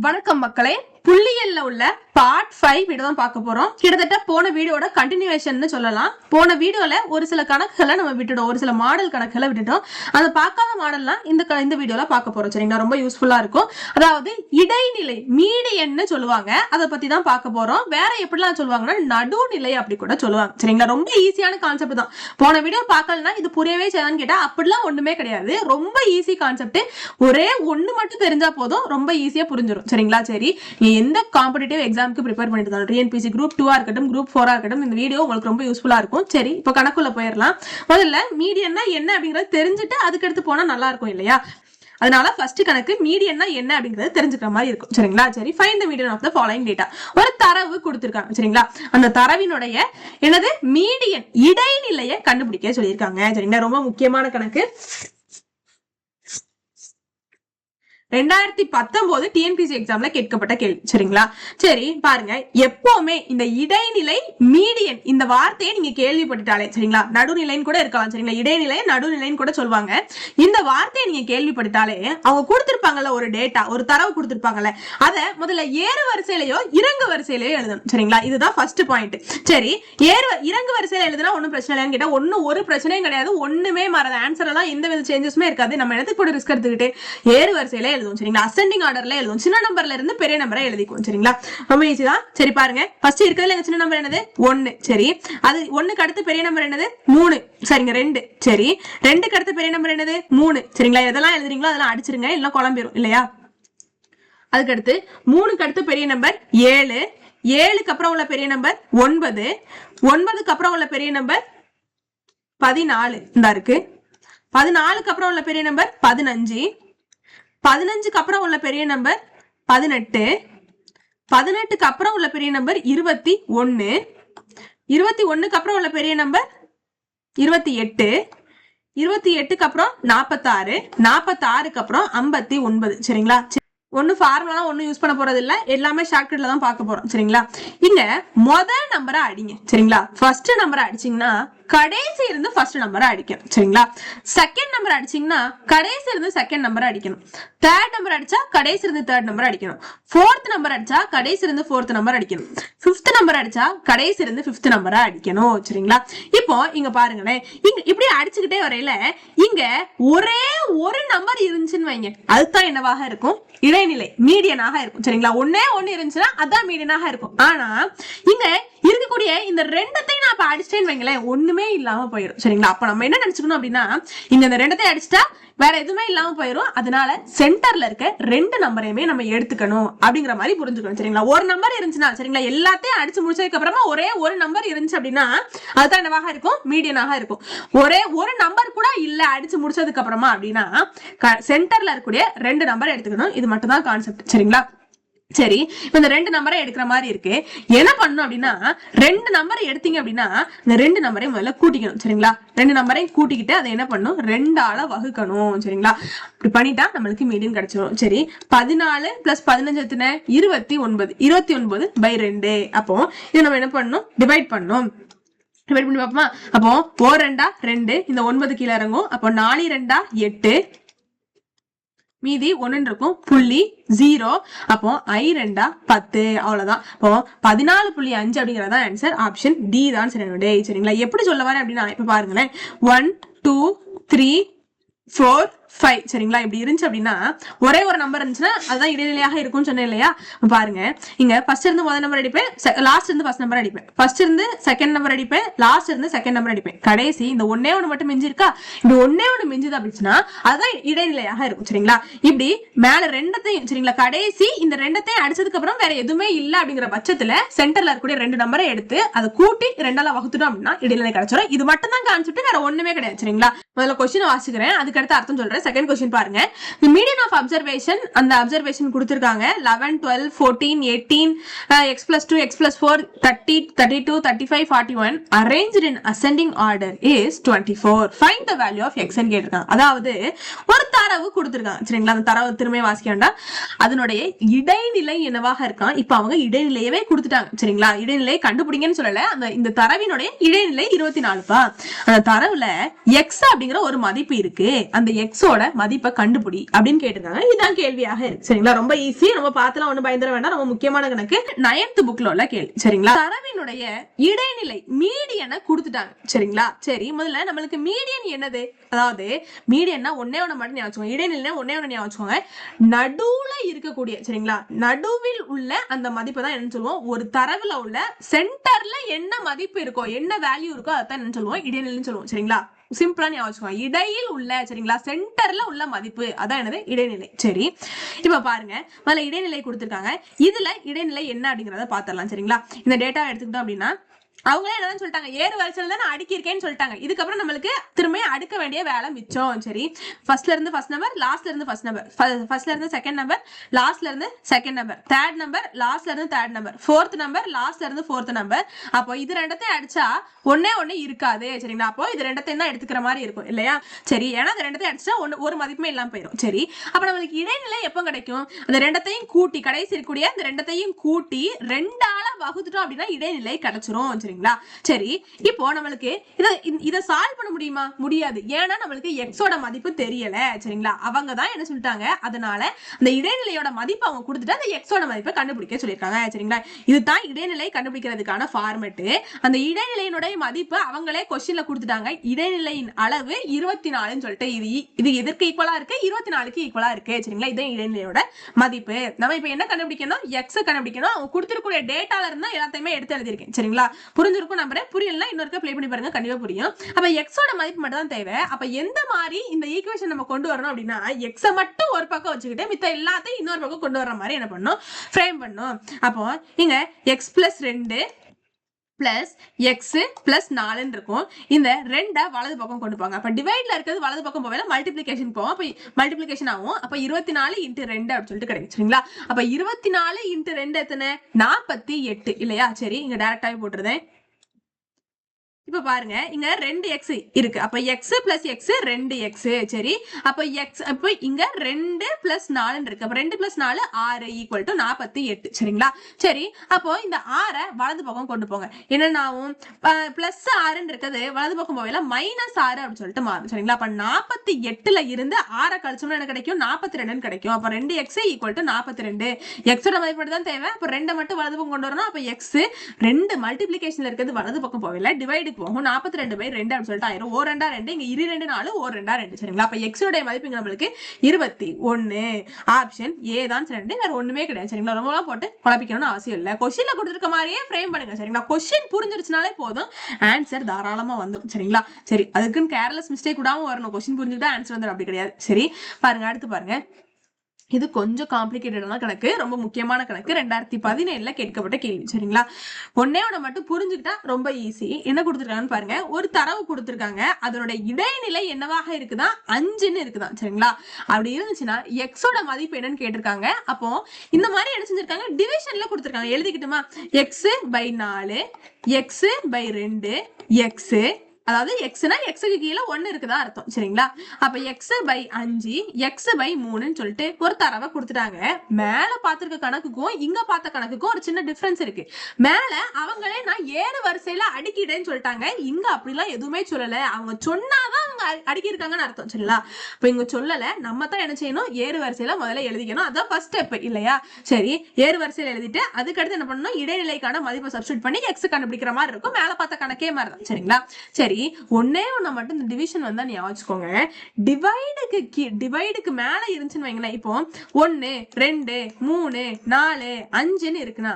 வணக்கம் மக்களே. புள்ளியல்ல உள்ள பார்ட் ஃபைவ் வீடியோ தான் பார்க்க போறோம். கிட்டத்தட்ட போன வீடியோட கண்டினியூஷன் சொல்லலாம். போன வீடியோல ஒரு சில கணக்குகளை நம்ம விட்டுட்டோம். ஒரு சில மாடல் கணக்குகளை விட்டுட்டோம். அதை பார்க்காத மாடல்லாம் இந்த க- இந்த வீடியோல பார்க்க போறோம். சரிங்களா ரொம்ப யூஸ்ஃபுல்லா இருக்கும். அதாவது இடைநிலை மீடியன்னு சொல்லுவாங்க. அதை பத்தி தான் பார்க்க போறோம். வேற எப்படிலாம் சொல்லுவாங்கன்னா நடுநிலை அப்படி கூட சொல்லுவாங்க. சரிங்களா ரொம்ப ஈஸியான கான்செப்ட் தான். போன வீடியோ பார்க்கலனா இது புரியவே செய்யாதுன்னு கேட்டா அப்படிலாம் ஒண்ணுமே கிடையாது. ரொம்ப ஈஸி கான்செப்ட் ஒரே ஒண்ணு மட்டும் தெரிஞ்சா போதும். ரொம்ப ஈஸியா புரிஞ்சிடும் சரிங்களா சரி. நீ எந்த காம்படிட்டிவ் எக்ஸாமுக்கு ப்ரிப்பேர் பண்ணிட்டு இருந்தாலும் டிஎன்பிசி குரூப் டூவா இருக்கட்டும் குரூப் ஃபோரா இருக்கட்டும் இந்த வீடியோ உங்களுக்கு ரொம்ப யூஸ்ஃபுல்லா இருக்கும். சரி இப்போ கணக்குள்ள போயிடலாம். முதல்ல மீடியன்னா என்ன அப்படிங்கறது தெரிஞ்சுட்டு அதுக்கடுத்து போனா நல்லா இருக்கும் இல்லையா? அதனால ஃபர்ஸ்ட் கணக்கு மீடியன்னா என்ன அப்படிங்கறது தெரிஞ்சுக்கிற மாதிரி இருக்கும். சரிங்களா? சரி find the median of the following data ஒரு தரவு கொடுத்துருக்காங்க சரிங்களா? அந்த தரவினுடைய என்னது? மீடியன் இடைநிலையை கண்டுபிடிக்க சொல்லியிருக்காங்க. சரிங்களா? ரொம்ப முக்கியமான கணக்கு. ரெண்டாயிரத்தி பத்தொன்பது டிஎன்பிசி எக்ஸாம்ல கேட்கப்பட்ட கேள்வி. சரிங்களா? சரி பாருங்க. எப்பவுமே இந்த இடைநிலை மீடியன் இந்த வார்த்தையை நீங்க கேள்விப்பட்டுட்டாலே சரிங்களா? நடுநிலைன்னு கூட இருக்கலாம் சரிங்களா? இடைநிலை நடுநிலைன்னு கூட சொல்லுவாங்க. இந்த வார்த்தையை நீங்க கேள்விப்பட்டுட்டாலே அவங்க கொடுத்திருப்பாங்கல்ல ஒரு டேட்டா ஒரு தரவு கொடுத்திருப்பாங்கல்ல அதை முதல்ல ஏறு வரிசையிலயோ இறங்கு வரிசையிலயோ எழுதணும் சரிங்களா? இதுதான் ஃபர்ஸ்ட் பாயிண்ட் சரி ஏறு இறங்கு வரிசையில எழுதுனா ஒன்றும் பிரச்சனை இல்லைன்னு கேட்டா ஒன்னும் ஒரு பிரச்சனையும் கிடையாது ஒண்ணுமே மாறாது. ஆன்சர் எல்லாம் எந்த வித சேஞ்சஸுமே இருக்காது. நம்ம இடத்துக்கு கூட ரிஸ்க் எடுத்துக்கிட்டு ஏறு வரிசையில எழுதுவோம் சரிங்களா? அசெண்டிங் ஆர்டர்ல எழுதுவோம். சின்ன நம்பர்ல இருந்து பெரிய நம்பரை எழுதிக்குவோம் சரிங்களா? ரொம்ப ஈஸி தான். சரி பாருங்க. ஃபர்ஸ்ட் இருக்கிறதுல எங்க சின்ன நம்பர் என்னது? ஒன்னு சரி. அது ஒண்ணுக்கு அடுத்து பெரிய நம்பர் என்னது? மூணு. சரிங்க ரெண்டு. சரி. ரெண்டுக்கு அடுத்து பெரிய நம்பர் என்னது? மூணு. சரிங்களா? எதெல்லாம் எழுதுறீங்களோ அதெல்லாம் அடிச்சிருங்க. எல்லாம் குழம்பிடும் இல்லையா? அதுக்கடுத்து மூணுக்கு அடுத்து பெரிய நம்பர் ஏழு. ஏழுக்கு அப்புறம் உள்ள பெரிய நம்பர் ஒன்பது. ஒன்பதுக்கு அப்புறம் உள்ள பெரிய நம்பர் பதினாலு. இந்த இருக்கு. பதினாலுக்கு அப்புறம் உள்ள பெரிய நம்பர் பதினஞ்சு. பதினஞ்சுக்கு அப்புறம் உள்ள பெரிய நம்பர் பதினெட்டு. பதினெட்டுக்கு அப்புறம் உள்ள பெரிய நம்பர் இருபத்தி ஒன்று இருபத்தி ஒன்றுக்கு அப்புறம் உள்ள பெரிய நம்பர் இருபத்தி எட்டு. இருபத்தி எட்டுக்கு அப்புறம் நாற்பத்தாறு நாற்பத்தாறுக்கு அப்புறம் ஐம்பத்தி ஒன்பது. சரிங்களா? ஒன்னும் ஃபார்முலாம் ஒன்றும் யூஸ் பண்ண போறது இல்லை. எல்லாமே ஷார்ட்கட்ல தான் பார்க்க போறோம். சரிங்களா? இங்க முதல் நம்பரை அடிங்க. சரிங்களா? ஃபர்ஸ்ட் நம்பரை அடிச்சிங்கன்னா கடைசி இருந்து ஃபர்ஸ்ட் நம்பரை அடிக்கணும். சரிங்களா? செகண்ட் நம்பர் அடிச்சீங்கன்னா கடைசி இருந்து செகண்ட் நம்பர் அடிக்கணும். தேர்ட் நம்பர் அடிச்சா கடைசி இருந்து தேர்ட் நம்பர் அடிக்கணும். ஃபோர்த் நம்பர் அடிச்சா கடைசி இருந்து ஃபோர்த் நம்பர் அடிக்கணும். ஃபிஃப்த் நம்பர் அடிச்சா கடைசி இருந்து ஃபிஃப்த் நம்பரை அடிக்கணும். சரிங்களா? இப்போ இங்க பாருங்களேன். இங்க இப்படி அடிச்சுக்கிட்டே வரையில இங்க ஒரே ஒரு நம்பர் இருந்துச்சுன்னு வைங்க. அதுதான் என்னவாக இருக்கும்? இடைநிலை மீடியனாக இருக்கும். சரிங்களா? ஒன்னே ஒன்னு இருந்துச்சுன்னா அதான் மீடியனாக இருக்கும். ஆனா இங்க இருக்கக்கூடிய இந்த ரெண்டத்தையும் நான் இப்ப அடிச்சிட்டேன்னு வைங்களேன் ஒண்ணுமே இல்லாம போயிடும் சரிங்களா? அப்ப நம்ம என்ன நினைச்சுக்கணும் அப்படின்னா இங்க இந்த ரெண்டத்தையும் அடிச்சிட்டா வேற எதுவுமே இல்லாம போயிடும் அதனால சென்டர்ல இருக்க ரெண்டு நம்பரையுமே நம்ம எடுத்துக்கணும் அப்படிங்கிற மாதிரி புரிஞ்சுக்கணும். சரிங்களா? ஒரு நம்பர் இருந்துச்சுன்னா சரிங்களா? எல்லாத்தையும் அடிச்சு முடிச்சதுக்கு அப்புறமா ஒரே ஒரு நம்பர் இருந்துச்சு அப்படின்னா அதுதான் என்னவாக இருக்கும்? மீடியனாக இருக்கும். ஒரே ஒரு நம்பர் கூட இல்ல அடிச்சு முடிச்சதுக்கு அப்புறமா அப்படின்னா சென்டர்ல இருக்கக்கூடிய ரெண்டு நம்பர் எடுத்துக்கணும். இது மட்டும் தான் கான்செப்ட் சரிங்களா? சரி இப்ப இந்த ரெண்டு நம்பரை எடுக்கிற மாதிரி இருக்கு. என்ன பண்ணணும் அப்படின்னா ரெண்டு நம்பரை எடுத்தீங்க அப்படின்னா இந்த ரெண்டு நம்பரையும் முதல்ல கூட்டிக்கணும் சரிங்களா? ரெண்டு நம்பரையும் கூட்டிக்கிட்டு அதை என்ன பண்ணும் ரெண்டால வகுக்கணும் சரிங்களா? இப்படி பண்ணிட்டா நம்மளுக்கு மீடியம் கிடைச்சிடும் சரி பதினாலு பிளஸ் பதினஞ்சு எத்தனை? இருபத்தி ஒன்பது. இருபத்தி ஒன்பது பை ரெண்டு. அப்போ இதை நம்ம என்ன பண்ணணும்? டிவைட் பண்ணணும். டிவைட் பண்ணி பார்ப்போமா? அப்போ ஓ ரெண்டா ரெண்டு இந்த ஒன்பது கீழே இறங்கும். அப்போ நாலு ரெண்டா எட்டு. மீதி ஒன்னு இருக்கும் புள்ளி ஜீரோ அப்போ ஐ ரெண்டா பத்து. அவ்வளவுதான். இப்போ பதினாலு புள்ளி அஞ்சு அப்படிங்கறதா ஆன்சர் ஆப்ஷன் டி தான் சரி சரிங்களா? எப்படி சொல்ல வரேன் அப்படின்னா இப்ப பாருங்களேன். One two three four five சரிங்களா? இப்படி இருந்துச்சு அப்படின்னா ஒரே ஒரு நம்பர் இருந்துச்சுன்னா அதுதான் இடைநிலையாக இருக்கும்னு சொன்னேன் இல்லையா? பாருங்க. இங்க ஃபர்ஸ்ட் இருந்து முதல் நம்பர் அடிப்பேன் லாஸ்ட் இருந்து ஃபர்ஸ்ட் நம்பர் அடிப்பேன். ஃபர்ஸ்ட் இருந்து செகண்ட் நம்பர் அடிப்பேன் லாஸ்ட் இருந்து செகண்ட் நம்பர் அடிப்பேன். கடைசி இந்த ஒன்னே ஒண்ணு மட்டும் மிஞ்சி இருக்கா இப்படி ஒன்னே ஒன்று மிஞ்சுது அப்படின்னா அதுதான் இடைநிலையாக இருக்கும். சரிங்களா? இப்படி மேல ரெண்டத்தையும் சரிங்களா? கடைசி இந்த ரெண்டத்தையும் அடிச்சதுக்கு அப்புறம் வேற எதுவுமே இல்ல அப்படிங்கிற பட்சத்துல சென்டர்ல இருக்கக்கூடிய ரெண்டு நம்பரை எடுத்து அதை கூட்டி ரெண்டால வகுத்துட்டோம் அப்படின்னா இடைநிலை கிடைச்சிடும் இது மட்டும் தான் கான்செப்ட் வேற ஒண்ணுமே கிடையாது. சரிங்களா? முதல்ல கொஸ்டின் வாசிக்கிறேன். அதுக்கு அடுத்து அர்த்தம் சொல்றேன். செகண்ட் கொஸ்டின் பாருங்க. தி மீடியன் ஆஃப் அப்சர்வேஷன் அந்த அப்சர்வேஷன் கொடுத்துருக்காங்க. Eleven twelve fourteen eighteen x plus two x plus four thirty thirty two thirty five forty one arrange in ascending order is twenty four find the value of x கேட்டிருக்காங்க. அதாவது ஒரு தரவு கொடுத்துருக்காங்க. சரிங்களா? அந்த தரவு திரும்ப வாசிக்க வேண்டாம். அதனுடைய இடைநிலை என்னவாக இருக்கான்? இப்போ அவங்க இடைநிலையவே கொடுத்துட்டாங்க. சரிங்களா? இடைநிலையை கண்டுபிடிங்கன்னு சொல்லல. அந்த இந்த தரவினுடைய இடைநிலை இருபத்தி நாலுப்பா. அந்த தரவுல எக்ஸ் அப்படிங்கிற ஒரு மதிப்பு இருக்கு. அந்த எக்ஸ் எக்ஸோட மதிப்பை கண்டுபிடி அப்படின்னு கேட்டிருந்தாங்க. இதுதான் கேள்வியாக இருக்கு. சரிங்களா? ரொம்ப ஈஸி நம்ம பார்த்துலாம் ஒண்ணு பயந்துட வேண்டாம். ரொம்ப முக்கியமான கணக்கு நைன்த் புக்ல உள்ள கேள்வி. சரிங்களா? தரவினுடைய இடைநிலை மீடியனை கொடுத்துட்டாங்க. சரிங்களா? சரி முதல்ல நம்மளுக்கு மீடியன் என்னது? அதாவது மீடியன்னா ஒன்னே ஒண்ணு மட்டும் ஞாபகம் இடைநிலை ஒன்னே ஒண்ணு ஞாபகம் வச்சுக்கோங்க. நடுவுல இருக்கக்கூடிய சரிங்களா? நடுவில் உள்ள அந்த மதிப்பை தான் என்ன சொல்லுவோம். ஒரு தரவுல உள்ள சென்டர்ல என்ன மதிப்பு இருக்கோ என்ன வேல்யூ இருக்கோ அதான் என்ன சொல்லுவோம். இடைநிலைன்னு சொல்லுவோம். சரிங்களா? சிம்பிளா ஞாபகம் இடையில் உள்ள சரிங்களா சென்டர்ல உள்ள மதிப்பு. அதான் எனது இடைநிலை. சரி. இப்ப பாருங்க. முதல்ல இடைநிலை கொடுத்திருக்காங்க. இதுல இடைநிலை என்ன அப்படிங்கறத பாத்திரலாம் சரிங்களா? இந்த டேட்டா எடுத்துக்கிட்டோம் அப்படின்னா அவங்களே என்னதான் சொல்லிட்டாங்க? ஏறு வரிசையில தான் நான் அடுக்கியிருக்கேன்னு சொல்லிட்டாங்க. இதுக்கப்புறம் நம்மளுக்கு திரும்ப அடுக்க வேண்டிய வேலை மிச்சம். சரி. ஃபர்ஸ்ட்ல இருந்து ஃபர்ஸ்ட் நம்பர் லாஸ்ட்ல இருந்து ஃபர்ஸ்ட் நம்பர் ஃபர்ஸ்ட்ல இருந்து செகண்ட் நம்பர் லாஸ்ட்ல இருந்து செகண்ட் நம்பர் தேர்ட் நம்பர் லாஸ்ட்ல இருந்து தேர்ட் நம்பர் ஃபோர்த் நம்பர் லாஸ்ட்ல இருந்து ஃபோர்த் நம்பர் அப்போ இது ரெண்டத்தையும் அடிச்சா ஒன்னே ஒன்னு இருக்காது. சரிங்களா? அப்போ இது ரெண்டத்தையும் தான் எடுத்துக்கிற மாதிரி இருக்கும். இல்லையா? சரி. ஏன்னா அந்த ரெண்டத்தையும் அடிச்சா ஒன்று ஒரு மதிப்புமே இல்லாமல் போயிடும் சரி. அப்போ நம்மளுக்கு இடைநிலை எப்போ கிடைக்கும்? அந்த ரெண்டத்தையும் கூட்டி கடைசி இருக்கக்கூடிய அந்த ரெண்டத்தையும் கூட்டி ரெண்டால வகுத்துட்டோம் அப்படின்னா இடைநிலை கிடைச்சிரும். சரிங்களா? சரிங்களா? சரி இப்போ நம்மளுக்கு இதை இதை சால்வ் பண்ண முடியுமா? முடியாது. ஏன்னா நம்மளுக்கு எக்ஸோட மதிப்பு தெரியல சரிங்களா? அவங்க தான் என்ன சொல்லிட்டாங்க? அதனால அந்த இடைநிலையோட மதிப்பு அவங்க கொடுத்துட்டு அந்த எக்ஸோட மதிப்பை கண்டுபிடிக்க சொல்லியிருக்காங்க சரிங்களா? இதுதான் இடைநிலை கண்டுபிடிக்கிறதுக்கான ஃபார்மெட்டு அந்த இடைநிலையினுடைய மதிப்பு அவங்களே கொஸ்டின்ல கொடுத்துட்டாங்க. இடைநிலையின் அளவு இருபத்தி நாலுன்னு சொல்லிட்டு இது இது எதற்கு ஈக்குவலா இருக்கு? இருபத்தி நாலுக்கு ஈக்குவலா இருக்கு சரிங்களா? இதான் இடைநிலையோட மதிப்பு. நம்ம இப்ப என்ன கண்டுபிடிக்கணும்? எக்ஸ் கண்டுபிடிக்கணும். அவங்க கொடுத்துருக்கூடிய டேட்டால இருந்தா எல்லாத்தையுமே எடுத்து எழுதியிருக்கேன் சரிங்களா? புரிஞ்சிருக்கும் நம்புறேன். புரியலன்னா இன்னொருக்க ப்ளே பண்ணி பாருங்க. கண்டிப்பா புரியும். அப்ப எக்ஸோட மதிப்பு மட்டும் தான் தேவை. அப்ப எந்த மாதிரி இந்த ஈக்குவேஷன் நம்ம கொண்டு வரணும் அப்படின்னா எக்ஸை மட்டும் ஒரு பக்கம் வச்சுக்கிட்டு மித்த எல்லாத்தையும் இன்னொரு பக்கம் கொண்டு வர மாதிரி என்ன பண்ணும்? ஃப்ரேம் பண்ணும். அப்போ நீங்க எக்ஸ் பிளஸ் ரெண்டு பிளஸ் எக்ஸ் பிளஸ் நாலுன்னு இருக்கும். இந்த ரெண்டை வலது பக்கம் கொண்டு போங்க. அப்போ டிவைட்ல இருக்கிறது வலது பக்கம் போவேல மல்டிப்ளிகேஷன் போவோம் அப்போ மல்டிப்ளிகேஷன் ஆகும். அப்போ இருபத்தி நாலு இன்ட்டு ரெண்டு அப்படின்னு சொல்லிட்டு கிடைக்கும் சரிங்களா? அப்போ இருபத்தி நாலு இன்ட்டு ரெண்டு எத்தனை? நாற்பத்தி எட்டு. இல்லையா? சரி இங்கே டேரக்டாவே போட்டுருதேன். இப்ப பாருங்க இங்க ரெண்டு எக்ஸ் இருக்கு. அப்ப எக்ஸ் பிளஸ் எக்ஸ் ரெண்டு எக்ஸ் சரி? அப்ப எக்ஸ் அப்ப இங்க ரெண்டு பிளஸ் நாலுன்னு இருக்கு. அப்ப ரெண்டு பிளஸ் நாலு ஆறு ஈக்குவல் டு நாற்பத்தி எட்டு. சரிங்களா? சரி அப்போ இந்த ஆறை வலது பக்கம் கொண்டு போங்க. என்னன்னாவும் பிளஸ் ஆறுன்னு இருக்கிறது வலது பக்கம் போகல மைனஸ் ஆறு அப்படின்னு சொல்லிட்டு மாறும். சரிங்களா? அப்ப நாற்பத்தி எட்டுல இருந்து ஆறை கழிச்சோம்னா என்ன கிடைக்கும்? நாற்பத்தி ரெண்டுன்னு கிடைக்கும். அப்ப ரெண்டு எக்ஸ் ஈக்குவல் டு நாற்பத்தி ரெண்டு. எக்ஸோட மதிப்பீடு தான் தேவை. அப்ப ரெண்டை மட்டும் வலது பக்கம் கொண்டு வரணும். அப்ப எக்ஸ் ரெண்டு மல்டிபிளிகேஷன்ல இருக்கிறது வலது பக்கம் போகல டிவைடு போகும். நாற்பத்தி ரெண்டு பை ரெண்டு அப்படின்னு சொல்லிட்டு ஆயிரும். ஓ ரெண்டா ரெண்டு இங்க இரு ரெண்டு நாலு ஓ ரெண்டா ரெண்டு. சரிங்களா? அப்ப எக்ஸோடைய மதிப்பு இங்க நம்மளுக்கு இருபத்தி ஒன்னு ஆப்ஷன் ஏ தான் ரெண்டு வேற ஒண்ணுமே கிடையாது. சரிங்களா? ரொம்ப போட்டு குழப்பிக்கணும்னு அவசியம் இல்ல. கொஸ்டின்ல கொடுத்துருக்க மாதிரியே ஃப்ரேம் பண்ணுங்க. சரிங்களா? கொஸ்டின் புரிஞ்சிருச்சுனாலே போதும். ஆன்சர் தாராளமா வந்துடும் சரிங்களா? சரி அதுக்குன்னு கேர்லெஸ் மிஸ்டேக் விடாம வரணும். கொஸ்டின் புரிஞ்சுக்கிட்டா ஆன்சர் வந்துடும் அப்படி கிடையாது. சரி பாருங்க அடுத்து பாருங்க. இது கொஞ்சம் காம்ப்ளிகேட்டடான கணக்கு ரொம்ப முக்கியமான கணக்கு. ரெண்டாயிரத்தி பதினேழுல கேட்கப்பட்ட கேள்வி சரிங்களா? ஒன்னே ஒன்று மட்டும் புரிஞ்சுக்கிட்டா ரொம்ப ஈஸி என்ன கொடுத்துருக்காங்கன்னு பாருங்க. ஒரு தரவு கொடுத்துருக்காங்க. அதனோட இடைநிலை என்னவாக இருக்குதா? அஞ்சுன்னு இருக்குதான் சரிங்களா? அப்படி இருந்துச்சுன்னா எக்ஸோட மதிப்பு என்னன்னு கேட்டிருக்காங்க. அப்போ இந்த மாதிரி என்ன செஞ்சிருக்காங்க? டிவிஷன்ல கொடுத்துருக்காங்க. எழுதிக்கிட்டுமா? எக்ஸ் பை நாலு எக்ஸ் பை ரெண்டு எக்ஸ் அதாவது எக்ஸ்னா எக்ஸுக்கு கீழே ஒன்று இருக்குதா அர்த்தம் சரிங்களா? அப்போ எக்ஸ் பை அஞ்சு எக்ஸ் பை மூணுன்னு சொல்லிட்டு ஒரு தரவை கொடுத்துட்டாங்க. மேலே பார்த்துருக்க கணக்குக்கும் இங்கே பார்த்த கணக்குக்கும் ஒரு சின்ன டிஃப்ரென்ஸ் இருக்கு. மேலே அவங்களே நான் ஏறு வரிசையில் அடுக்கிட்டேன்னு சொல்லிட்டாங்க. இங்கே அப்படிலாம் எதுவுமே சொல்லலை. அவங்க சொன்னாதான் அவங்க அடுக்கியிருக்காங்கன்னு அர்த்தம் சரிங்களா? இப்போ இங்கே சொல்லலை. நம்ம தான் என்ன செய்யணும்? ஏறு வரிசையில் முதல்ல எழுதிக்கணும். அதான் ஃபர்ஸ்ட் ஸ்டெப் இல்லையா? சரி ஏறு வரிசையில் எழுதிட்டு அதுக்கடுத்து என்ன பண்ணணும்? இடைநிலைக்கான மதிப்பை சப்ஸ்டியூட் பண்ணி எக்ஸ் கண்டுபிடிக்கிற மாதிரி இருக்கும். மேலே பார்த்த கணக்கே மாதிரி தான் சரிங்களா? சரி ஒன்னே ஒண்ணு மட்டும் இந்த டிவிஷன் வந்தா ஞாபகம் வச்சுக்கோங்க டிவைடுக்கு கீ டிவைடுக்கு மேல இருந்துச்சுன்னு வைங்களேன். இப்போ ஒன்னு ரெண்டு மூணு நாலு அஞ்சுன்னு இருக்குன்னா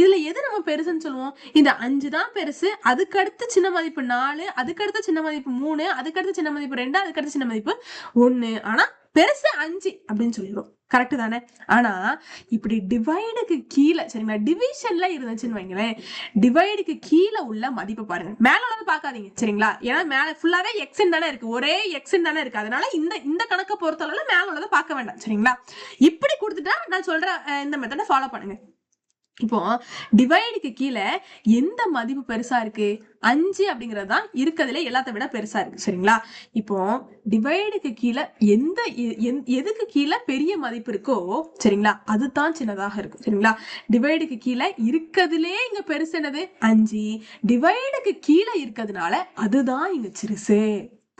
இதுல எது நம்ம பெருசுன்னு சொல்லுவோம்? இந்த அஞ்சு தான் பெருசு அதுக்கடுத்து சின்ன மதிப்பு நாலு அதுக்கடுத்து சின்ன மதிப்பு மூணு அதுக்கடுத்து சின்ன மதிப்பு ரெண்டு அதுக்கடுத்து சின்ன மதிப்பு ஒன்னு ஆனா பெருசு அஞ்சு அப்படின்னு சொல்லிடுவோம் கரெக்டு தானே? ஆனா இப்படி டிவைடுக்கு கீழே சரிங்களா டிவிஷன்ல இருந்துச்சுன்னு வைங்களேன். டிவைடுக்கு கீழே உள்ள மதிப்பு பாருங்க. மேல உள்ளது பார்க்காதீங்க சரிங்களா? ஏன்னா மேல ஃபுல்லாவே எக்ஸன் தானே இருக்கு. ஒரே எக்ஸன் தானே இருக்கு. அதனால இந்த இந்த கணக்கை பொறுத்தளவுல மேல உள்ளதை பார்க்க வேண்டாம் சரிங்களா? இப்படி கொடுத்துட்டா நான் சொல்ற இந்த மெத்தடை ஃபாலோ பண்ணுங்க. இப்போ டிவைடுக்கு கீழே எந்த மதிப்பு பெருசா இருக்கு? அஞ்சு அப்படிங்கிறது தான் இருக்கிறதுல எல்லாத்த விட பெருசா இருக்கு சரிங்களா? இப்போ டிவைடுக்கு கீழே எந்த எந்- எதுக்கு கீழே பெரிய மதிப்பு இருக்கோ சரிங்களா? அதுதான் சின்னதாக இருக்கும் சரிங்களா? டிவைடுக்கு கீழே இருக்கிறதுலே இங்க பெருசு என்னது? அஞ்சு. டிவைடுக்கு கீழே இருக்கிறதுனால அதுதான் இங்க சிறுசு.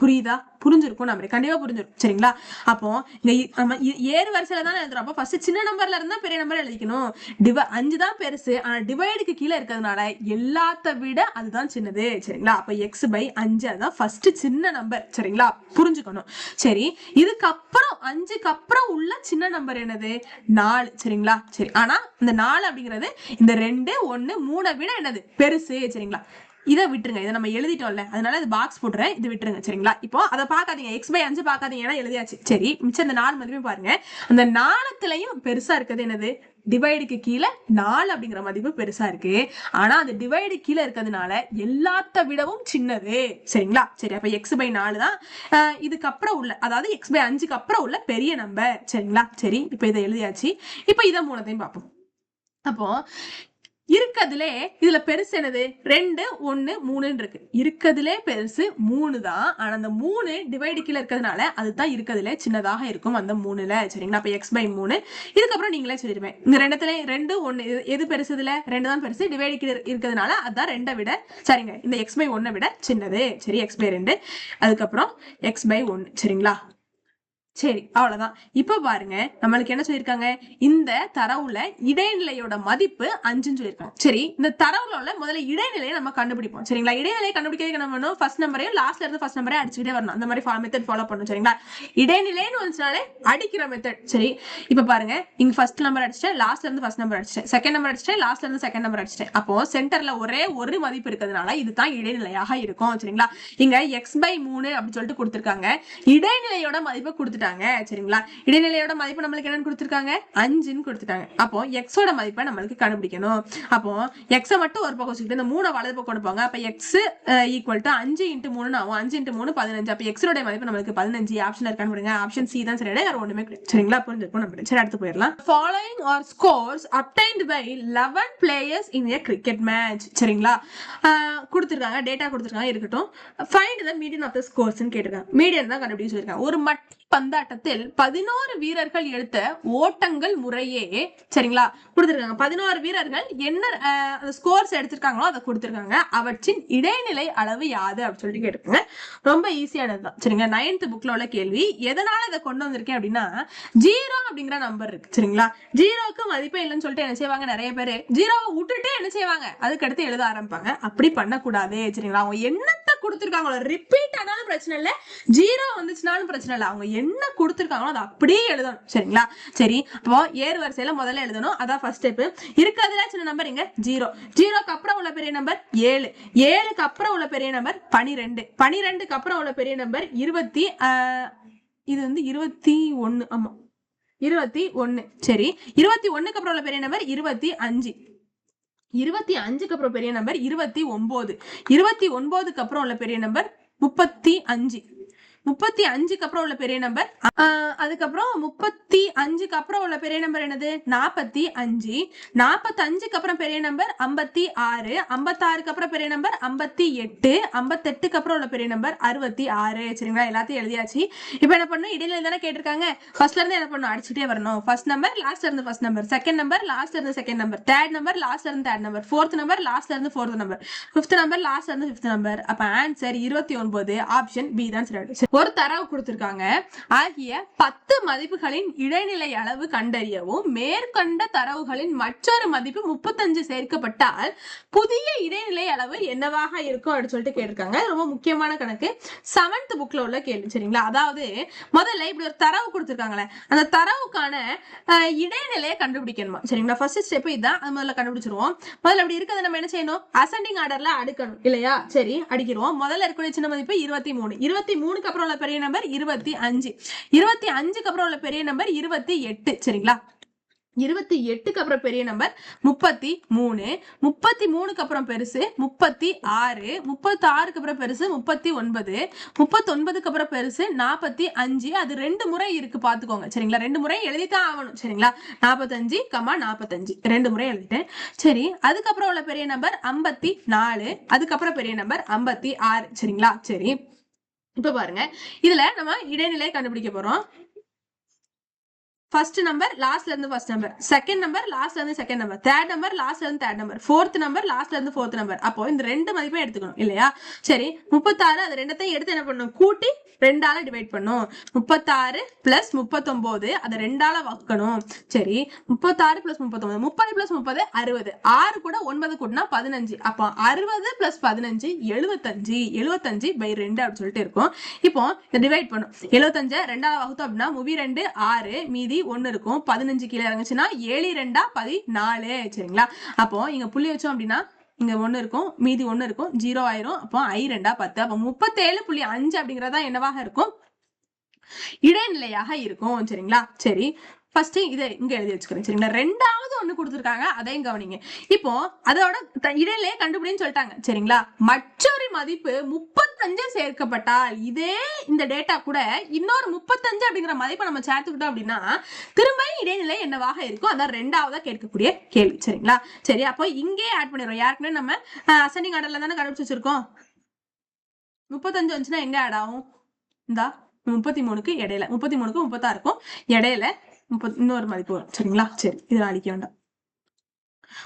புரியுதா? புரிஞ்சிருக்கும் நம்ம கண்டிப்பா புரிஞ்சிருக்கும் சரிங்களா? அப்போ இங்க நம்ம ஏறு வரிசையில தான் எழுதுறோம். அப்போ ஃபர்ஸ்ட் சின்ன நம்பர்ல இருந்தா பெரிய நம்பர் எழுதிக்கணும். டிவ அஞ்சு தான் பெருசு. ஆனா டிவைடுக்கு கீழே இருக்கிறதுனால எல்லாத்த விட அதுதான் சின்னது. சரிங்களா? அப்ப எக்ஸ் பை அஞ்சு அதுதான் ஃபர்ஸ்ட் சின்ன நம்பர் சரிங்களா? புரிஞ்சுக்கணும். சரி இதுக்கப்புறம் அஞ்சுக்கு அப்புறம் உள்ள சின்ன நம்பர் என்னது? நாலு. சரிங்களா? சரி. ஆனா இந்த நாலு அப்படிங்கிறது இந்த ரெண்டு ஒண்ணு மூணை விட என்னது? பெருசு. சரிங்களா? இதை விட்டுருங்க. இதை நம்ம எழுதிட்டோம்ல. அதனால இது பாக்ஸ் போட்டுறேன். இது விட்டுருங்க. சரிங்களா? இப்போ அதை பார்க்காதீங்க. எக்ஸ் பை அஞ்சு பார்க்காதீங்க. ஏன்னா எழுதியாச்சு. சரி மிச்சம் இந்த நாலு மதிப்பையும் பாருங்க. அந்த நாலத்துலையும் பெருசா இருக்கிறது என்னது? டிவைடுக்கு கீழே நாலு அப்படிங்கிற மதிப்பு பெருசா இருக்கு. ஆனா அந்த டிவைடு கீழே இருக்கிறதுனால எல்லாத்த விடவும் சின்னது. சரிங்களா? சரி அப்ப எக்ஸ் பை நாலு தான் இதுக்கப்புறம் உள்ள அதாவது எக்ஸ் பை அஞ்சுக்கு அப்புறம் உள்ள பெரிய நம்பர் சரிங்களா? சரி இப்போ இதை எழுதியாச்சு. இப்போ இதை மூணத்தையும் பார்ப்போம். அப்போ இருக்கிறதுலே இதுல பெருசு என்னது? ரெண்டு ஒன்னு மூணுன்னு இருக்கு. இருக்கிறதுலே பெருசு மூணு தான். ஆனா அந்த மூணு டிவைடு கீழே இருக்கிறதுனால அதுதான் இருக்கிறதுல சின்னதாக இருக்கும் அந்த மூணுல. சரிங்களா? அப்ப எக்ஸ் பை மூணு. இதுக்கப்புறம் நீங்களே சொல்லிடுவேன். இந்த ரெண்டுத்துல ரெண்டு ஒன்னு இது- எது பெருசு இதுல? ரெண்டு தான் பெருசு. டிவைடு கீழே இருக்கிறதுனால அதான் ரெண்டை விட சரிங்க. இந்த எக்ஸ் பை ஒன்னை விட சின்னது. சரி எக்ஸ் பை ரெண்டு. அதுக்கப்புறம் எக்ஸ் பை ஒன்னு சரிங்களா? சரி அவ்வளவுதான். இப்ப பாருங்க நம்மளுக்கு என்ன சொல்லியிருக்காங்க? இந்த தரவுல இடைநிலையோட மதிப்பு அஞ்சுன்னு சொல்லியிருக்காங்க. சரி இந்த தரவுல உள்ள முதல்ல இடைநிலையை நம்ம கண்டுபிடிப்போம். சரிங்களா? இடைநிலையை கண்டுபிடிக்கிறதுக்கு நம்ம பண்ணணும்? ஃபர்ஸ்ட் நம்பரையும் லாஸ்ட்ல இருந்து ஃபர்ஸ்ட் நம்பரே அடிச்சுட்டே வரணும். அந்த மாதிரி மெத்தட் ஃபாலோ பண்ணும் சரிங்களா? இடைநிலைன்னு வந்துச்சுனாலே அடிக்கிற மெத்தட் சரி இப்ப பாருங்க இங்க ஃபர்ஸ்ட் நம்பர் அடிச்சிட்டேன் லாஸ்ட்ல இருந்து ஃபர்ஸ்ட் நம்பர் அடிச்சிட்டேன். செகண்ட் நம்பர் அடிச்சிட்டேன் லாஸ்ட்ல இருந்து செகண்ட் நம்பர் அடிச்சிட்டேன். அப்போ சென்டர்ல ஒரே ஒரு மதிப்பு இருக்கிறதுனால இதுதான் இடைநிலையாக இருக்கும். சரிங்களா? இங்க எக்ஸ் பை மூணு அப்படின்னு சொல்லிட்டு கொடுத்துருக்காங்க. இடைநிலையோட மதிப்பை கொடுத்துட்டாங்க சரிங்களா? இடைநிலையோட மதிப்பு நம்மளுக்கு என்னன்னு கொடுத்துருக்காங்க? அஞ்சுன்னு கொடுத்துட்டாங்க. அப்போ எக்ஸோட மதிப்பை நம்மளுக்கு கண்டுபிடிக்கணும். அப்போ எக்ஸை மட்டும் ஒரு பக்கம் வச்சுக்கிட்டு இந்த மூணை வலது பக்கம் கொண்டு போங்க அப்போ எக்ஸ் ஈக்குவல் டு அஞ்சு இன்ட்டு மூணு ஆகும். அஞ்சு இன்ட்டு மூணு பதினஞ்சு. அப்போ எக்ஸோட மதிப்பு நம்மளுக்கு பதினஞ்சு. ஆப்ஷன் இருக்கான்னு விடுங்க ஆப்ஷன் சி தான் சரி வேற ஒண்ணுமே கிடையாது. சரிங்களா? புரிஞ்சிருக்கும் நம்ம. சரி அடுத்து போயிடலாம். Following are scores obtained by eleven players in a cricket match சரிங்களா? ஆஹ் டேட்டா கொடுத்துருக்காங்க. இருக்கட்டும். Find the median of the ஸ்கோர்ஸ்னு கேட்டிருக்காங்க. மீடியன் தான் கண்டுபிடிச்சு சொல்லிருக்காங்க ஒரு மட் பந்தாட்டத்தில் பதினோரு வீரர்கள் எடுத்த ஓட்டங்கள் முறையே சரிங்களா? கொடுத்திருக்காங்க. பதினோரு வீரர்கள் என்ன ஸ்கோர்ஸ் எடுத்திருக்காங்களோ அதை கொடுத்திருக்காங்க. அவற்றின் இடைநிலை அளவு யாது அப்படின்னு சொல்லிட்டு கேட்டிருக்காங்க. ரொம்ப ஈஸியானது தான். சரிங்களா நைன்த் புக்ல உள்ள கேள்வி எதனால இதை கொண்டு வந்திருக்கேன்? அப்படின்னா ஜீரோ அப்படிங்கிற நம்பர் இருக்கு. சரிங்களா? ஜீரோக்கு மதிப்பே இல்லைன்னு சொல்லிட்டு என்ன செய்வாங்க? நிறைய பேர் ஜீரோவை விட்டுட்டு என்ன செய்வாங்க? அதுக்கடுத்து எழுத ஆரம்பிப்பாங்க. அப்படி பண்ணக்கூடாது சரிங்களா? அவங்க என்னத்தை கொடுத்துருக்காங்களோ? ரிப்பீட் ஆனாலும் பிரச்சனை இல்லை. ஜீரோ வந்துச்சுனாலும் பிரச்சனை இல்லை. அவங்க என்ன கொடுத்துருக்காங்களோ அதை அப்படியே எழுதணும். சரிங்களா? சரி அப்போ ஏறு வரிசையில முதல்ல எழுதணும். அதான் ஃபர்ஸ்ட் ஸ்டெப் இருக்கிறதுல சின்ன நம்பர் இங்க ஜீரோ ஜீரோக்கு அப்புறம் உள்ள பெரிய நம்பர் ஏழு. ஏழுக்கு அப்புறம் உள்ள பெரிய நம்பர் பனிரெண்டு. பனிரெண்டுக்கு அப்புறம் உள்ள பெரிய நம்பர் இருபத்தி ஆஹ், இது வந்து இருபத்தி ஒன்னு ஆமாம் இருபத்தி ஒன்னு சரி இருபத்தி ஒன்றுக்கு அப்புறம் உள்ள பெரிய நம்பர் இருபத்தி அஞ்சு. இருபத்தி அஞ்சுக்கு அப்புறம் பெரிய நம்பர் இருபத்தி ஒன்பது இருபத்தி ஒன்பதுக்கு அப்புறம் உள்ள பெரிய நம்பர் முப்பத்தி அஞ்சு. முப்பத்தி அஞ்சுக்கு அப்புறம் உள்ள பெரிய நம்பர் ஆஹ், அதுக்கப்புறம் முப்பத்தி அஞ்சுக்கு அப்புறம் உள்ள பெரிய நம்பர் என்னது? நாற்பத்தி அஞ்சு. நாற்பத்தி அஞ்சுக்கு அப்புறம் பெரிய நம்பர் ஐம்பத்தி ஆறு. ஐம்பத்தாறுக்கு அப்புறம் பெரிய நம்பர் ஐம்பத்தி எட்டு. ஐம்பத்தெட்டுக்கு அப்புறம் உள்ள பெரிய நம்பர் அறுபத்தி ஆறு. சரிங்களா? எல்லாத்தையும் எழுதியாச்சு. இப்போ என்ன பண்ணணும்? இடையில தானே கேட்டிருக்காங்க. ஃபர்ஸ்ட்ல இருந்து என்ன பண்ணணும்? அடிச்சுட்டே வரணும். ஃபர்ஸ்ட் நம்பர் லாஸ்ட்ல இருந்து ஃபர்ஸ்ட் நம்பர் செகண்ட் நம்பர் லாஸ்ட்ல இருந்து செகண்ட் நம்பர் தேர்ட் நம்பர் லாஸ்ட்ல இருந்து தேர்ட் நம்பர் ஃபோர்த் நம்பர் லாஸ்ட்ல இருந்து ஃபோர்த் நம்பர் ஃபிஃப்த் நம்பர் லாஸ்ட்ல இருந்து ஃபிஃப்த் நம்பர் அப்போ ஆன்சர் இருபத்தி ஒன்பது. ஆப்ஷன் பி தான் சரி ஒரு தரவு கொடுத்திருக்காங்க. ஆகிய பத்து மதிப்புகளின் இடைநிலை அளவு கண்டறியவும் மேற்கண்ட தரவுகளின் மற்றொரு மதிப்பு முப்பத்தஞ்சு சேர்க்கப்பட்டால் புதிய இடைநிலை அளவு என்னவாக இருக்கும் அப்படின்னு சொல்லிட்டு கேட்டிருக்காங்க. ரொம்ப முக்கியமான கணக்கு. செவன்த் புக்ல உள்ள கேள்வி சரிங்களா? அதாவது முதல்ல இப்படி ஒரு தரவு கொடுத்துருக்காங்களே அந்த தரவுக்கான இடைநிலையை கண்டுபிடிக்கணுமா? சரிங்களா? ஃபர்ஸ்ட் ஸ்டெப் இதுதான். அது முதல்ல கண்டுபிடிச்சிருவோம். முதல்ல அப்படி இருக்கிறத நம்ம என்ன செய்யணும்? அசெண்டிங் ஆர்டர்ல அடுக்கணும். இல்லையா? சரி அடிக்கிறோம். முதல்ல இருக்கக்கூடிய சின்ன மதிப்பு இருபத்தி மூணு. இருபத்தி மூணுக்கு அப்புறம் உள்ள பெரிய நம்பர் இருபத்தி அஞ்சு. இருபத்தி அஞ்சுக்கு அப்புறம் உள்ள பெரிய நம்பர் இருபத்தி எட்டு. சரிங்களா? இருபத்தி எட்டுக்கு அப்புறம் பெரிய நம்பர் முப்பத்தி மூணு. முப்பத்தி மூணுக்கு அப்புறம் பெருசு முப்பத்தி ஆறு. முப்பத்தி ஆறுக்கு அப்புறம் பெருசு முப்பத்தி ஒன்பது. முப்பத்தி ஒன்பதுக்கு அப்புறம் பெருசு நாற்பத்தி அஞ்சு. அது ரெண்டு முறை இருக்கு பாத்துக்கோங்க. சரிங்களா? ரெண்டு முறை எழுதித்தான் ஆகணும். சரிங்களா? நாற்பத்தஞ்சு கமா நாற்பத்தஞ்சு ரெண்டு முறை எழுதிட்டேன். சரி அதுக்கப்புறம் உள்ள பெரிய நம்பர் ஐம்பத்தி நாலு. அதுக்கப்புறம் பெரிய நம்பர் ஐம்பத்தி ஆறு. சரிங்களா? சரி. இப்போ பாருங்க. இதுல நம்ம இடைநிலை கண்டுபிடிக்க போறோம். ஃபர்ஸ்ட் நம்பர் லாஸ்ட்ல இருந்து ஃபர்ஸ்ட் நம்பர் செகண்ட் நம்பர் லாஸ்ட்ல இருந்து செகண்ட் நம்பர் தேர்ட் நம்பர் லாஸ்ட்ல இருந்து தேர்ட் நம்பர் ஃபோர்த் நம்பர் லாஸ்ட்ல இருந்து ஃபோர்த் நம்பர் அப்போ இந்த ரெண்டு மதிப்பையும் எடுத்துக்கணும் இல்லையா? சரி முப்பத்தாறு அது ரெண்டத்தையும் எடுத்து என்ன பண்ணணும்? கூட்டி ரெண்டால டிவைட் பண்ணும் முப்பத்தாறு பிளஸ் முப்பத்தொன்பது அதை ரெண்டால வகுக்கணும். சரி முப்பத்தாறு பிளஸ் முப்பத்தொன்பது முப்பது பிளஸ் முப்பது அறுபது. ஆறு கூட ஒன்பது கூட்டினா பதினஞ்சு. அப்போ அறுபது பிளஸ் பதினஞ்சு எழுபத்தஞ்சு எழுபத்தஞ்சு பை ரெண்டு அப்படின்னு சொல்லிட்டு இருக்கும். இப்போ டிவைட் பண்ணும் எழுபத்தஞ்சு ரெண்டால வகுத்தோம் அப்படின்னா முவி ரெண்டு ஆறு மீதி ஒன்று இருக்கும் பதினஞ்சு கீழே இறங்குச்சுன்னா ஏழு ரெண்டா பதினாலு சரிங்களா? அப்போ இங்கே புள்ளி வச்சோம் அப்படின்னா இங்க ஒன்று இருக்கும் மீதி ஒன்று இருக்கும் ஜீரோ ஆயிரும். அப்போ ஐ ரெண்டா பத்து. அப்போ முப்பத்தேழு புள்ளி அஞ்சு அப்படிங்கிறதா என்னவாக இருக்கும்? இடைநிலையாக இருக்கும் சரிங்களா? சரி. ஃபர்ஸ்ட் இதை இங்க எழுதி வச்சுக்கிறேன் சரிங்களா? ரெண்டாவது ஒண்ணு கொடுத்துருக்காங்க அதையும் கவனிங்க. இப்போ அதோட த- இடையிலே கண்டுபிடின்னு சொல்லிட்டாங்க. சரிங்களா? மற்றொரு மதிப்பு முப்பத்தஞ்சு சேர்க்கப்பட்டால் இதே இந்த டேட்டா கூட இன்னொரு முப்பத்தஞ்சு அப்படிங்கிற மதிப்பை நம்ம சேர்த்துக்கிட்டோம் அப்படின்னா திரும்ப இடைநிலை என்னவாக இருக்கும்? அதான் ரெண்டாவதா கேட்கக்கூடிய கேள்வி. சரிங்களா? சரி அப்போ இங்கே ஆட் பண்ணிடுறோம். யாருக்குமே நம்ம அசெண்டிங் ஆர்டர்ல தானே கண்டுபிடிச்சு வச்சிருக்கோம்? முப்பத்தஞ்சு வந்துச்சுன்னா எங்க ஆட் ஆகும்? இந்தா முப்பத்தி மூணுக்கு இடையில. முப்பத்தி மூணுக்கு முப்பத்தாறுக்கும் இடையில முப்பத் இன்னொரு மதிப்பு வரும் சரிங்களா? சரி இதில் அழிக்க வேண்டாம்.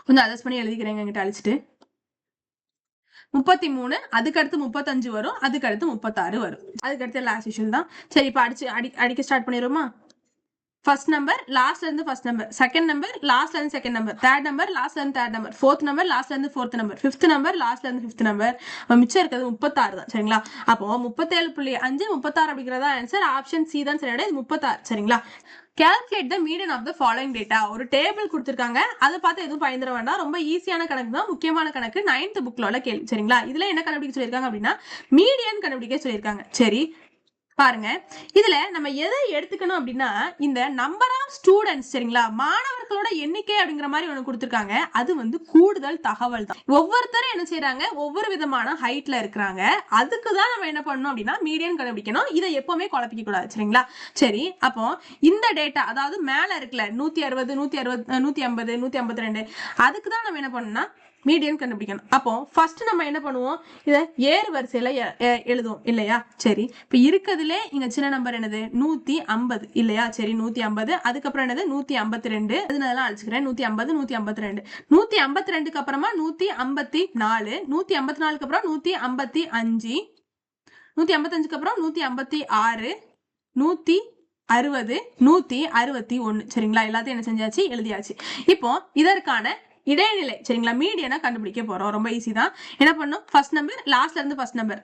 கொஞ்சம் அட்ஜஸ்ட் பண்ணி எழுதிக்கிறேங்க எங்கிட்ட அழிச்சிட்டு. முப்பத்தி மூணு அதுக்கடுத்து முப்பத்தஞ்சு வரும் அதுக்கடுத்து முப்பத்தாறு வரும். அதுக்கடுத்து லாஸ்ட் இஷ்யூல் தான். சரி இப்போ அடிச்சு அடி அடிக்க ஸ்டார்ட் பண்ணிடுவோமா? ஃபர்ஸ்ட் நம்பர் லாஸ்ட்ல இருந்து ஃபர்ஸ்ட் நம்பர் செகண்ட் நம்பர் லாஸ்ட்ல இருந்து செகண்ட் நம்பர் தேர்ட் நம்பர் லாஸ்ட்ல இருந்து தேர்ட் நம்பர் ஃபோர்த் நம்பர் லாஸ்ட்ல இருந்து ஃபோர்த் நம்பர் ஃபிஃப்த் நம்பர் லாஸ்ட்ல இருந்து ஃபிஃப்த் நம்பர் மிச்சம் இருக்கிறது முப்பத்தாறு தான் சரிங்களா? அப்போ முப்பத்தேழு புள்ளி அஞ்சு முப்பத்தாறு அப்படிங்கிறதா ஆன்சர் ஆப்ஷன் சி தான் சரியான இது முப்பத்தாறு சரிங்களா? Calculate the median of the following data ஒரு டேபிள் கொடுத்துருக்காங்க. அதை பார்த்து எதுவும் பயந்துட வேண்டாம். ரொம்ப ஈஸியான கணக்கு தான். முக்கியமான கணக்கு நைன்த் புக்கில் உள்ள கேள்வி சரிங்களா? இதில் என்ன கண்டுபிடிக்க சொல்லியிருக்காங்க அப்படின்னா மீடியன் கண்டுபிடிக்க சொல்லியிருக்காங்க. சரி பாருங்க. இதுல நம்ம எதை எடுத்துக்கணும் அப்படின்னா இந்த நம்பர் ஆஃப் ஸ்டூடெண்ட்ஸ் சரிங்களா? மாணவர்களோட எண்ணிக்கை அப்படிங்கிற மாதிரி ஒண்ணு கொடுத்துருக்காங்க. அது வந்து கூடுதல் தகவல் தான். ஒவ்வொருத்தரும் என்ன செய்யறாங்க ஒவ்வொரு விதமான ஹைட்ல இருக்கிறாங்க. அதுக்கு தான் நம்ம என்ன பண்ணணும் அப்படின்னா மீடியன் கண்டுபிடிக்கணும். இதை எப்பவுமே குழப்பிக்க கூடாது சரிங்களா? சரி அப்போ இந்த டேட்டா அதாவது மேல இருக்குல்ல நூத்தி அறுபது நூத்தி அறுபது நூத்தி ஐம்பது நூத்தி ஐம்பத்தி ரெண்டு அதுக்கு தான் நம்ம என்ன பண்ணணும்னா மீடியன் கண்டுபிடிக்கணும். அப்போ ஃபர்ஸ்ட் நம்ம என்ன பண்ணுவோம்? இதை ஏறு வரிசையில எ- எழுதுவோம். இல்லையா? சரி. இப்போ இருக்கிறதுலே இங்க சின்ன நம்பர் என்னது? நூத்தி ஐம்பது. இல்லையா? சரி நூத்தி ஐம்பது. அதுக்கப்புறம் என்னது? நூத்தி ஐம்பத்தி ரெண்டு அதனால அழிச்சுக்கிறேன். நூத்தி ஐம்பது நூத்தி ஐம்பத்தி ரெண்டு நூத்தி ஐம்பத்தி ரெண்டுக்கு அப்புறமா நூத்தி ஐம்பத்தி நாலு நூத்தி ஐம்பத்தி நாலுக்கு அப்புறம் நூத்தி ஐம்பத்தி அஞ்சு நூத்தி ஐம்பத்தஞ்சுக்கு அப்புறம் நூத்தி ஐம்பத்தி ஆறு நூத்தி அறுபது. நூத்தி அறுபத்தி ஒன்று சரிங்களா? எல்லாத்தையும் என்ன செஞ்சாச்சு? எழுதியாச்சு. இப்போ இதற்கான இடைநிலை சரிங்களா? மீடியனா கண்டுபிடிக்க போறோம். ரொம்ப ஈஸி தான். என்ன பண்ணும் ஃபர்ஸ்ட் நம்பர் லாஸ்ட்ல இருந்து ஃபர்ஸ்ட் நம்பர்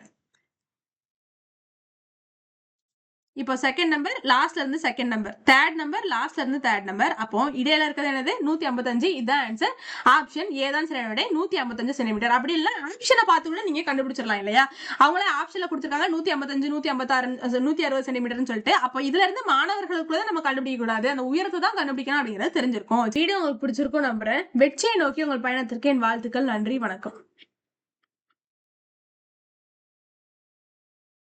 இப்போ செகண்ட் நம்பர் லாஸ்ட்ல இருந்து செகண்ட் நம்பர் தேர்ட் நம்பர் லாஸ்ட்ல இருந்து தேர்ட் நம்பர் அப்போ இடையில இருக்கிறது என்னது? நூத்தி ஐம்பத்தஞ்சு. இதுதான் ஆன்சர் ஆப்ஷன் ஏதான் சரியான நூத்தி ஐம்பத்தஞ்சு சென்டிமீட்டர் அப்படி இல்ல ஆப்ஷனை பார்த்து கூட நீங்க கண்டுபிடிச்சிடலாம் இல்லையா? அவங்களே ஆப்ஷன்ல கொடுத்துருக்காங்க நூத்தி ஐம்பத்தஞ்சு நூத்தி ஐம்பத்தாறு நூத்தி அறுபது சென்டிமீட்டர்னு சொல்லிட்டு. அப்போ இதுல இருந்து மாணவர்களுக்குள்ள நம்ம கண்டுபிடிக்க கூடாது. அந்த உயரத்தை தான் கண்டுபிடிக்கணும் அப்படிங்கிறது தெரிஞ்சிருக்கும். வீடியோ உங்களுக்கு பிடிச்சிருக்கும் நம்புறேன். வெற்றியை நோக்கி உங்கள் பயணத்திற்கு என் வாழ்த்துக்கள். நன்றி வணக்கம்.